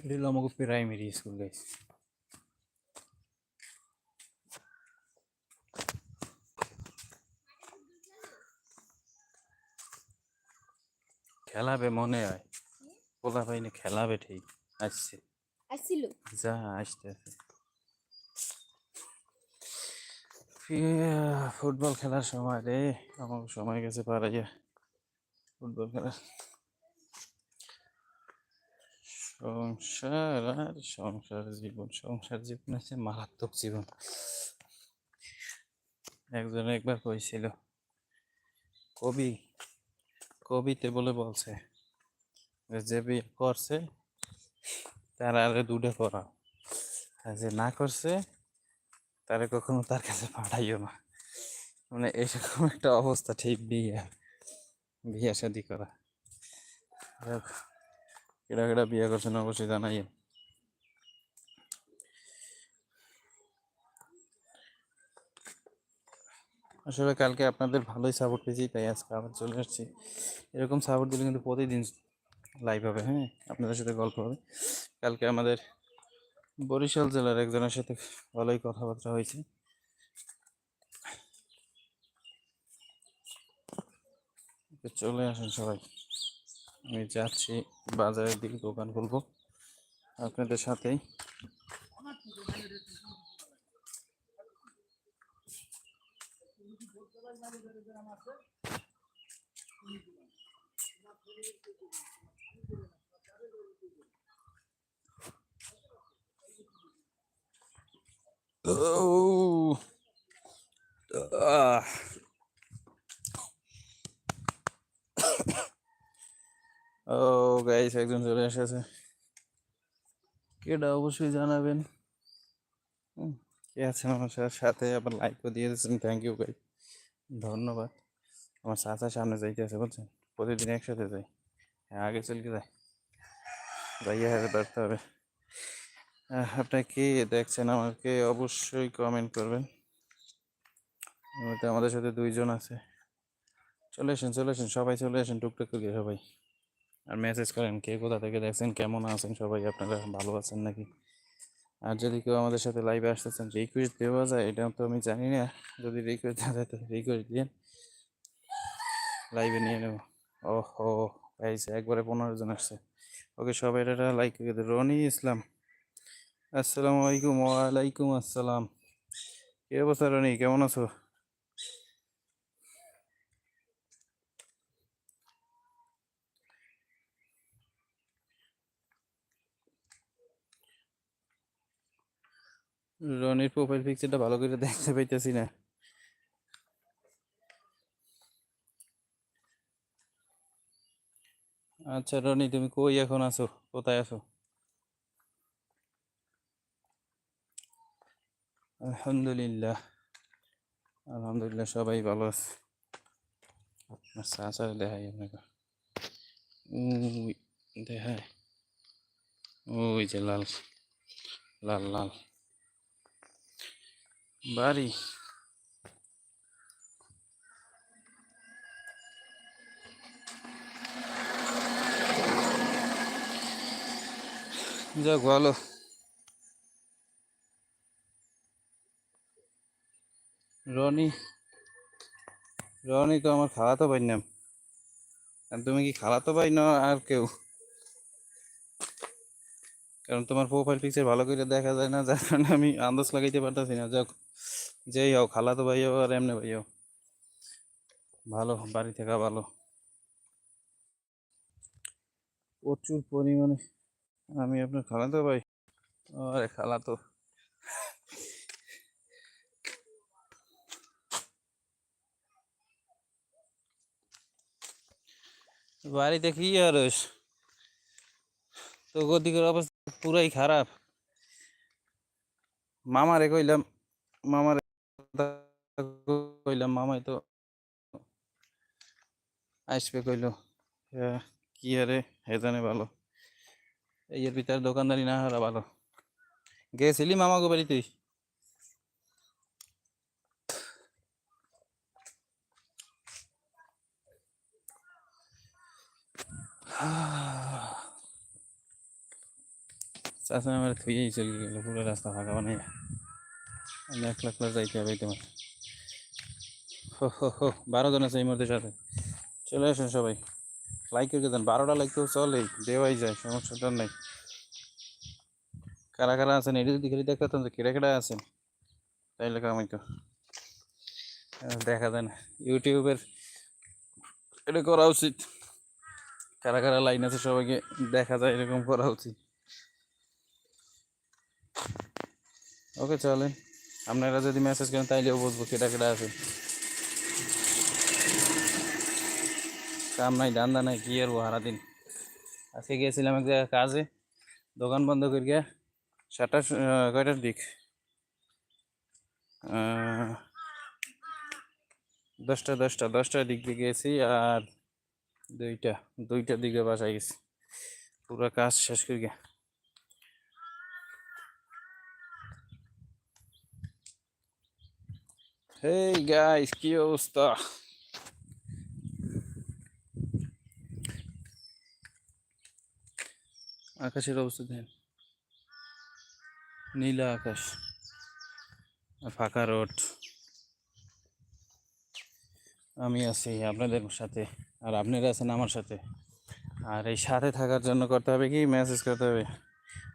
হলো আমাকে primary school guys খেলাবে মনে হয়। পোলা পাইনি খেলাবে ঠিক। আসছে। আসছিল। যা আসতে ফুটবল খেলার সময় রে। আমার সময় গেছে পারাইয়া ফুটবল খেলার সংসার আর সংসার জীবন সংসার জীবন আছে মারাত্মক জীবন। একজন একবার কইছিল কবি, কবিতে বলে বলছে যে বিয়ে করছে, তার আরে দুটো করা যে না করছে, তারে কখনো তার কাছে পাঠাইও না। মানে এরকম একটা অবস্থা, ঠিক বিয়ে বিয়ে শাদি করা। কেডা কেডা বিয়ে করছেন অবশ্যই জানাই। আসলে কালকে আপনাদের ভালোই সাপোর্ট পেয়েছি, তাই আজকে আবার চলে আসছি। এরকম সাপোর্ট দিলে কিন্তু প্রতিদিন লাইভ হবে হ্যাঁ? আপনাদের সাথে গল্প হবে। কালকে আমাদের বরিশাল জেলার একজনের সাথে ভালোই কথাবার্তা হয়েছে। চলে আসেন সবাই। আমি যাচ্ছি বাজারের দিকে দোকান খুলবো আপনাদের সাথেই Oh. Ah. ও গাইস একজন চলে এসেছে। কেডা অবশ্যই জানাবেন। কে আছেন আমার সাথে? আবার লাইকও দিয়ে দিয়েছেন। থ্যাংক ইউ গাই ধন্যবাদ। আমার চাচা সামনে যাইতে আছে বলছেন প্রতিদিন একসাথে যাই। হ্যাঁ আগে চলকে যাই। যাইয়া হাতে পারতে হবে। আপনারা কে দেখছেন আমাকে অবশ্যই কমেন্ট করবেন। আমাদের সাথে দুইজন আছে। চলে আসেন চলে আসেন। সবাই চলে আসেন। টুকটাক করে সবাই। আর মেসেজ করেন, কে কোথা থেকে দেখছেন? কেমন আছেন সবাই? আপনারা ভালো আছেন নাকি? আর যদি কেউ আমাদের সাথে লাইভে আসতেছেন রিকোয়েস্ট দেওয়া যায়, এটা তো আমি জানি না। যদি রিকোয়েস্ট দেওয়া যায় তো রিকোয়েস্ট দিন লাইভে নিয়ে নেব। ও হো গাইস একবারে পনেরো জন আসছে। ওকে, সবাই এটা লাইক করে রনি ইসলাম। আসসালামু আলাইকুম। ওয়ালাইকুম আসসালাম। কি অবস্থা রনি? কেমন আছো? রনির প্রোফাইল পিকচারটা ভালো করে দেখতে পাইতেছি না। আচ্ছা রনি, তুমি কই এখন আছো? কোথায় আছো? আলহামদুলিল্লাহ। আলহামদুলিল্লাহ, সবাই ভালো আছে। আপনার দেখাই আপনাকে। দেখায় ওই যে লাল লাল লাল। বাড়ি যাক ভালো রনি রনি তো আমার খালাতো ভাই নাম আর তুমি কি খালাতো ভাই না আর কেউ কারণ তোমার প্রোফাইল পিকচার ভালো করে দেখা যায় না, যার কারণে আমি আন্দাজ লাগাইতে পারতেছি না। যাক, যেই হোক খালাতো ভাই হোক আর এমনি ভাই হোক ভালো, বাড়ি থাকা ভালো। প্রচুর পরিমাণে আমি আপনার খালাতো ভাই। আরে খালাতো। বাড়িতে কি আর? তো গদিকের অবস্থা পুরাই খারাপ মামারে কইলাম মামারে কথা কইলাম মামাই তো আসবে কইলো হ্যাঁ, কি আরে হেজানে ভালো এই এর ভিতরে দোকানদারি না হারা ভালো গেছিলি মামাকে বাড়ি তুই চাচা আমার থুয়েই চলে গেল, পুরো রাস্তা ফাঁকা বানাইয়া। আমি এক লাখ লাখ যাইতে হবে তোমার। হো হো হো, বারো জন আছে এই মধ্যে সাথে। চলে আসেন সবাই। লাইক করে দেন, বারোটা লাইক তো চলেই দেওয়াই যায় সমস্যাটা নাই। কারা কারা আছেন? এটা যদি খালি দেখতাম যে কেরা কেরা আছেন, তাইলে কামাই তো দেখা যায় না। ইউটিউবের এটা করা উচিত। কারা কারা লাইন আছে সবাইকে দেখা যায়, এরকম করা উচিত। ওকে, চলেন। আপনারা যদি মেসেজ করেন, তাইলেও বুঝব কেটা কেটা আছে। কাম নাই, ধান্দা নাই, কি আর হারা দিন আজকে গিয়েছিলাম এক জায়গায় কাজে, দোকান বন্ধ করে গিয়ে সাতটা কয়টার দিক? দশটা দশটা, দশটার দিক দিয়ে গেছি আর দুইটা, দুইটার দিকে বাসায় গেছি। পুরো কাজ শেষ করে গিয়ে। হেই গাইস কি অবস্থা আকাশের অবস্থা দেখেন। নীলা আকাশ ফাঁকা রোড। আমি আছি আপনাদের সাথে আর আপনারা আছেন আমার সাথে। আর এই সাথে থাকার জন্য করতে হবে কি? মেসেজ করতে হবে।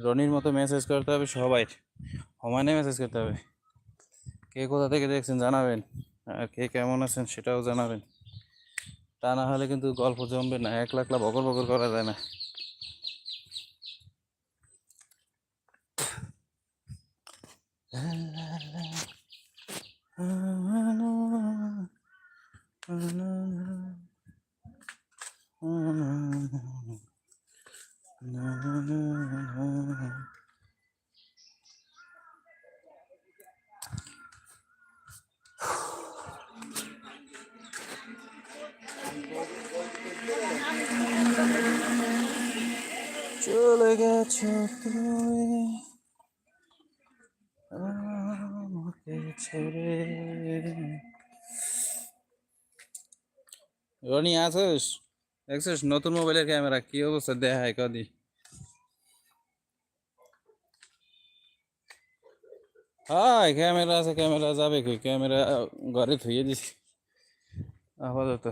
রনির মতো মেসেজ করতে হবে সবাই সমানে মেসেজ করতে হবে। কে কোথা থেকে দেখছেন জানাবেন? আর কে কেমন আছেন সেটাও জানাবেন। তা না হলে কিন্তু গল্প জমবে না, এক লাখ লাখ বকর বকর করা যায় না। গেছো তুমি আমাকে ছেড়ে রনি আছিস দেখছিস নতুন মোবাইলের ক্যামেরা? কি অবস্থা? দেখায় কদি হ্যাঁ ক্যামেরা আছে, ক্যামেরা যাবে কই? ক্যামেরা ঘরে থুয়ে দিছি। আপাতত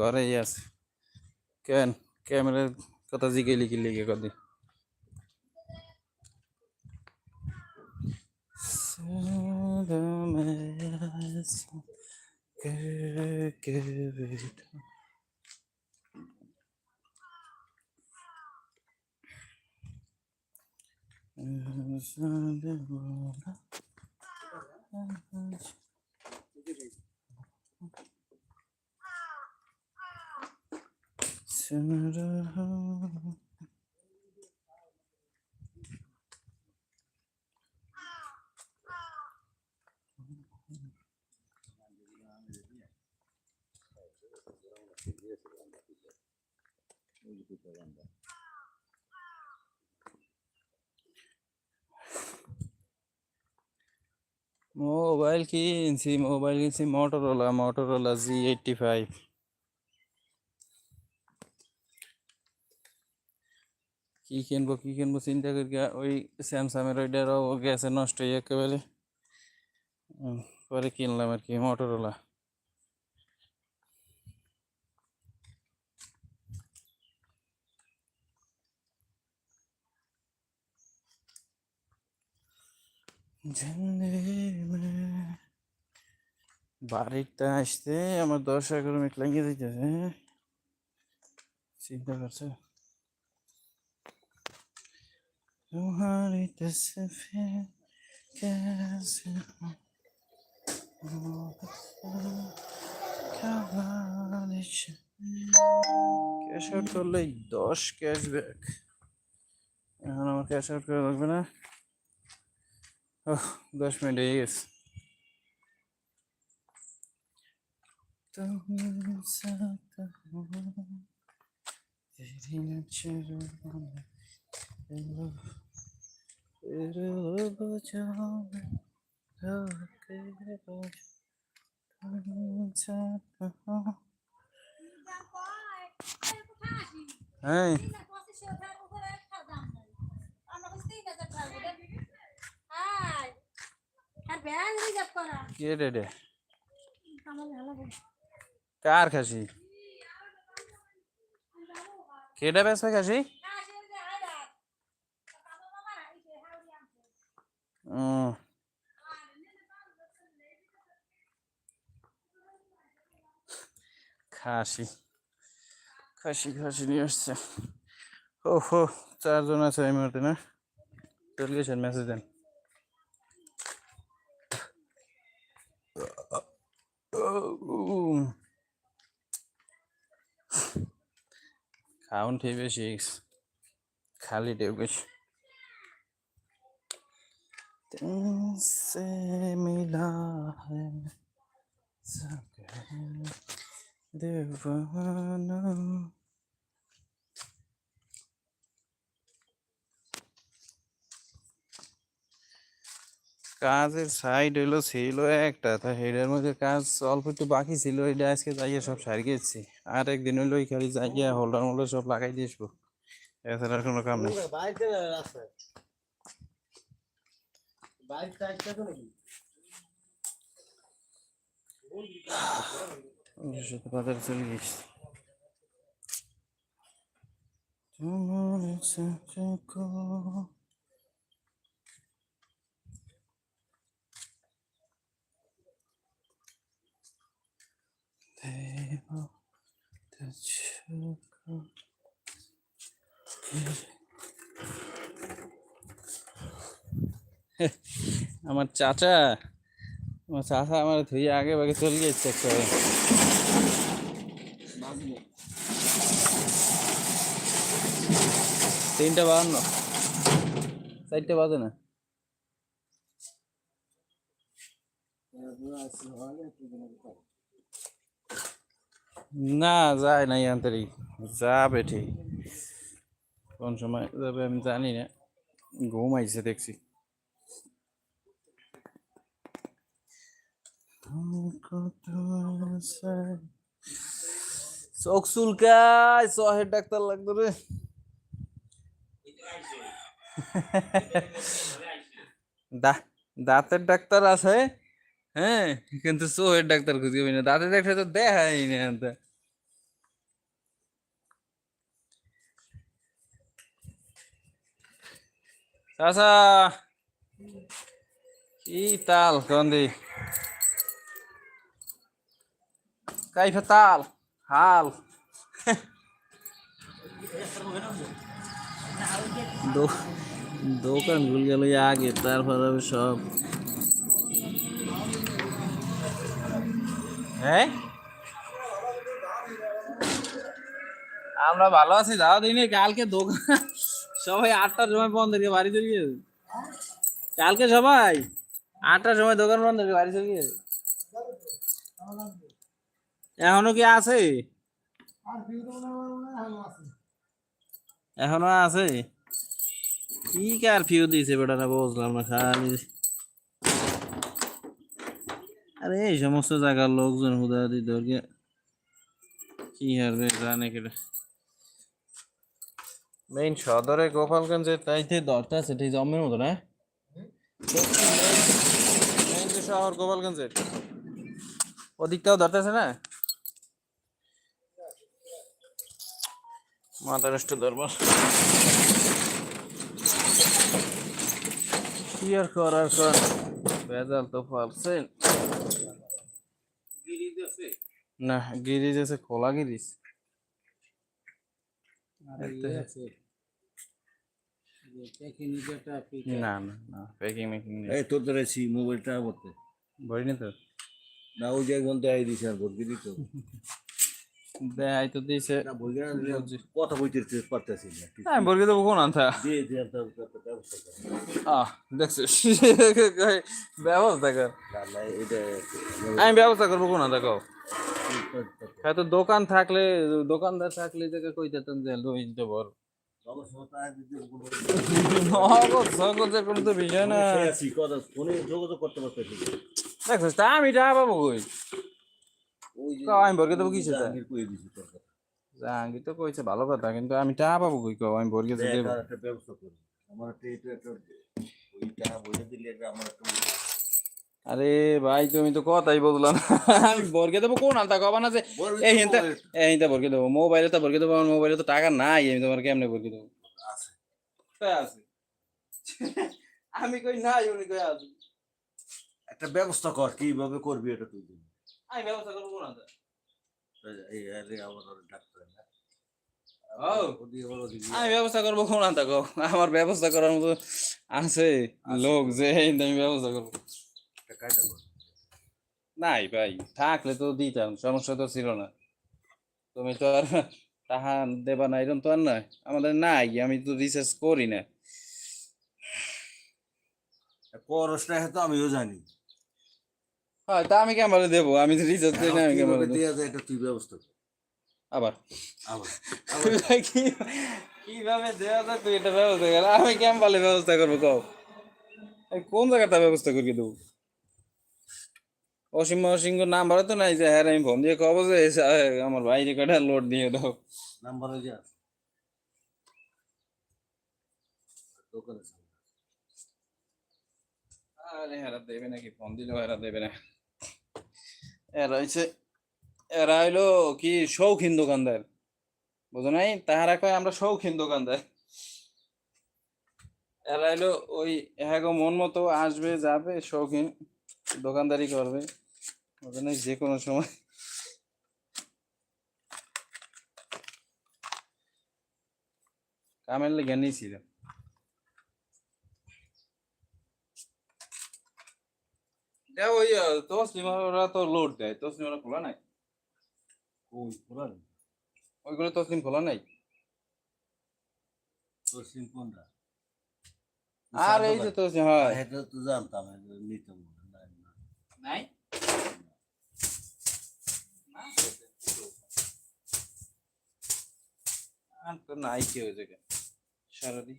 ঘরেই আছে। কেন? ক্যামেরার কথা জিগেলি কি লিখে কদি Listen, give, give it mobile কিনছি মোবাইল কিনছি Motorola Motorola G eighty five কি কিনবো কি কিনবো চিন্তা করি ওই স্যামসাংয়ের ওইটারও গেছে নষ্ট হয়ে একেবারে। পরে কিনলাম আর কি মোটরোলা বাড়িতে আসতে আমার দশ এগারো মিনিট লাগিয়ে দিতেছে হ্যাঁ? চিন্তা করছে? ক্যাশ আউট করলেই দশ ক্যাশব্যাক। এখন আমার ক্যাশ আউট করে লাগবে না। Oh, dois minutos é isso. কে রে কার খাসি? কেডা বেসবে খাসি? খাসি। খাসি খাসি নিয়ে আসছে। ও হো চারজন আছে এই মুহূর্তে, না? চলে গেছেন মেসেজ দেন। খাউন ঠিক বেশি খালি ঢেউ বেশি तुमसे मिला है सके दीवाना কাজের সাইড হইল ছিল একটা তা হেডের মধ্যে কাজ অল্প একটু বাকি ছিল এটা আজকে যাইয়ে সব সারি গেছি। আর একদিন হইল ওই খালি যাইয়া হোল্ডার মোল্ডার সব লাগাই দিয়ে আসব। এছাড়া কোনো কাম নেই। বাজারে চলে গেছি। তোমার চোখো দেব চোখো আমার চাচা আমার চাচা আমার ধুয়ে আগে বাগে চলে গেছে একটা তিনটা বাহান্ন। চারটে বাজে না। না যায় নাই আন্তরিক। যাবে ঠিক। কোন সময় যাবে আমি জানি না। ঘুমাইছে দেখছি। চোখ চুলকায় চহের ডাক্তার লাগতো রে। দা- দাঁতের ডাক্তার আছে? হ্যাঁ কিন্তু চোহের ডাক্তার খুঁজে পাই না দাঁতের ডাক্তার তো দেখাই না। চাচা, কি তাল কন্দি কাইফে তাল, হাল। দোকান খুল গেল আগে, তারপর সব হ্যাঁ? আমরা ভালো আছি দাও দিনে কালকে দোকান সবাই আটটার সময় বন্ধ করে বাড়ি চলে গেছে। কালকে সবাই আটটার সময় দোকান বন্ধ করে বাড়ি চলে গেছে। এখনও কি আছে? এখনও আছে? কি কারফিউ দিয়েছে বেটারা, বুঝলাম না, খালি আরে, এই সমস্ত জায়গার লোকজন হুদা দিতে কি হারবে জানে কেটে মেইন সদরে গোপালগঞ্জের তাইতে দরটা সেটাই জমের মতো, না? মেইন যে শহর গোপালগঞ্জের, ওদিকটাও ধরতেছে না? মাথা দরবার। কি আর করার কর ভেজাল তো ফালছেন না গিরিজ আছে খোলা গিরিজ। না না না প্যাকিং মেকিং এই তোর ধরেছি মোবাইলটা করতে বলিনি তো? না ওই যে একজন দেয় দিছে আর ভর্তি দিলি তো? দেয় তো বুঝছি। কথা বইতে পারতেছি না আমি বলকে কোন আনতা? দিয়ে ব্যবস্থা কর। আহ দেখছিস ব্যবস্থা কর। না না এটা আমি ব্যবস্থা করব কোন আনতা কও। হ্যাঁ তো দোকান থাকলে দোকানদার থাকলে দেখে কই দিতেন যে লই দিতে তো তা আমি যা পাবো কই? ওই যে কও আমি দেবো তা। জাহাঙ্গীর তোর কথা। তো কইছে ভালো কথা কিন্তু আমি পাবো কই কও? আমি বর্গে দেবো। একটা ব্যবস্থা করি। আমার একটা একটা ওই টাকা বইয়ে দিলে আমার একটা আরে ভাই তুমি তো কথাই বললা না। আমি বর্গে দেবো কোন আলতা কবা না যে এই তো হিনতে এই হিনতে বর্গে দেবো। মোবাইলে তো বর্গে দেবো আমার মোবাইলে তো টাকা নাই আমি তোমার কেমনে বর্গে দেবো? আছে। আমি কই নাই উনি কই আছে? একটা ব্যবস্থা কর কীভাবে করবি এটা তুই আমি ব্যবস্থা করব কোন না আমি ব্যবস্থা করব কোন আলতা আমার ব্যবস্থা করার মতো আছে লোক যে আমি ব্যবস্থা করব নাই ভাই থাকলে তো দিতাম সমস্যা তো ছিল না তুমি তো আর টাকা দেবা না এরকম তো আর নয় আমাদের নাই আমি তো রিসার্চ করি না করস না তো আমিও জানি হয় তা আমি কেমন দেবো। আমি তো রিসার্চ করি না আমি কীভাবে দেয়া যায় এটা তুই ব্যবস্থা আবার? আবার। কি- কীভাবে দেওয়া যায় তুই এটা ব্যবস্থা কর? আমি পালে ব্যবস্থা করব কও। কোন জায়গাটা ব্যবস্থা করিয়ে দেবো? অসীম অসীম নাম্বার তো নাই যে হ্যাঁ আমি ফোন দিয়ে কব যে আমার বাইরে কটা লোড দিয়ে দাও। নাম্বার হয়ে যা দোকানে আরে হেরা দেবে নাকি? ফোন দিলেও এরা দেবে না। এরা হচ্ছে এরা হইল কি শৌখিন দোকানদার। বুঝো নাই? তাহারা কয়, আমরা শৌখিন দোকানদার। এরা হইল ওই হ্যাঁ মন মতো আসবে, যাবে, শৌখিন দোকানদারি করবে। বুঝো নাই? যে কোনো সময়। কামের লেগে নিয়েছিল দেখ ওই আহ, তসলিম ওরা তো লোড দেয় তসলিম ওরা খোলা নাই? ওই পুরান ওইগুলো তসলিম খোলা নাই? কোনটা? আর এই যে তসলিম হয়। এটা তো জানতাম নিতাম। নাই আর তো নাই কি হয়েছে সারাদিন।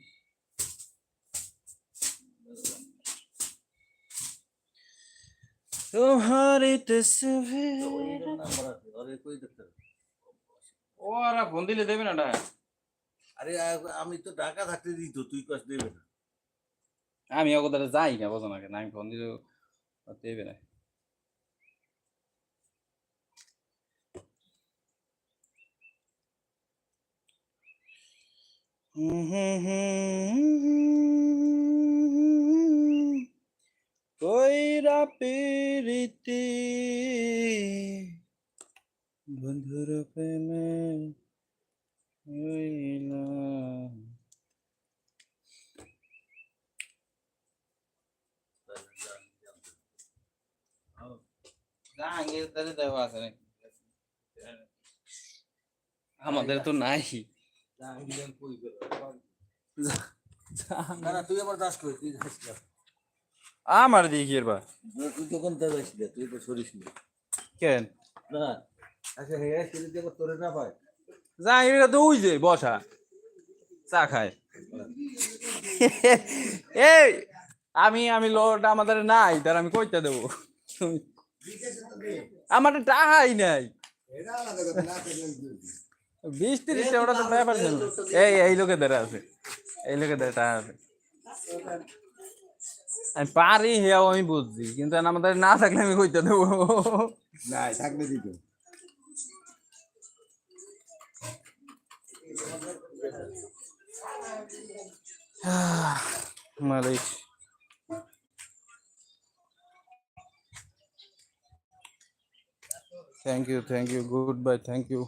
তোমারি ওরে কই দেখতে হবে? ও আর ফোন দিলে দেবে না আরে আমি তো ঢাকা থাকতে দিত তুই কাজ দেবে না। আমি ওদের যাই না বোঝো না কেন আমি ফোন দিলে দেবে না। কইরা পিরিতি। বন্ধুর প্রেমে হইলাম আমাদের তো নাই। তুই আবার দাস কই তুই। আমার দিকে বা না, তুই তো যাস না তুই তো সরিস না। কেন? না। আচ্ছা হ্যাঁ দিয়ে আবার তোরে না পায়। জাহাঙ্গীর তো ওই যে বসা। চা খায়। এই আমি আমি লোড আমাদের নাই তার আমি কইতে দেবো। আমার টাকাই নাই। বিশ তিরিশটা ওটা তো ব্যাপার ছিল। এই এই লোকেদের আছে। এই লোকেদের টাকা আছে। আমি পারি হেয়াও আমি বুঝছি কিন্তু আমাদের না থাকলে আমি কইতে দেবো। না থাকলে দিত। মালিক thank you thank you goodbye thank you